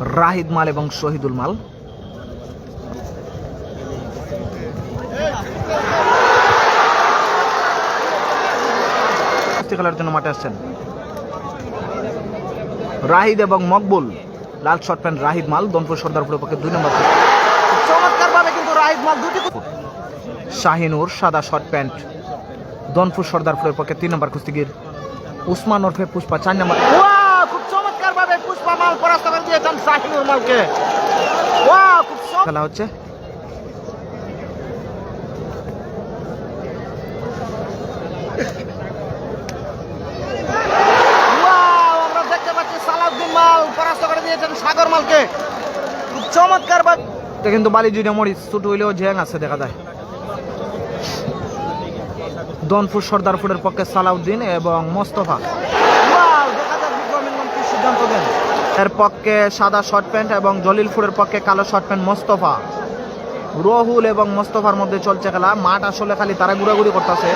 রাহিদ মাল এবং শহীদুল মাল। খেলার জন্য মাঠে আসছেন। রাহিদ এবং মকবুল, লাল শর্ট প্যান্ট রাহিদ মাল দনপুর সর্দারপুরের পক্ষে দুই নম্বর চমৎকার ভাবে কিন্তু রাহিদ মাল দুটি শাহিনুর সাদা শর্ট প্যান্ট দনপুর সর্দারপুরের পক্ষে তিন নম্বর কুস্তিগির। উসমান ওরফে পুষ্পা চার নম্বর করে দিয়েছেন সাগর মালকে। খুব চমৎকার ভাবে কিন্তু বালি দুইটা মরিচ ছোট হইলেও আছে দেখা যায়। দনপুর সর্দারপুরের পক্ষে সালাউদ্দিন এবং মোস্তফা। পক্ষে সাদা শর্ট প্যান্ট এবং জলিলপুরের পক্ষে কালো শর্ট প্যান্ট মোস্তফা। রহুল এবং মোস্তফার মধ্যে চলছে খেলা। মাঠ আসলে খালি তারা ঘুরাঘুরি করতেছে।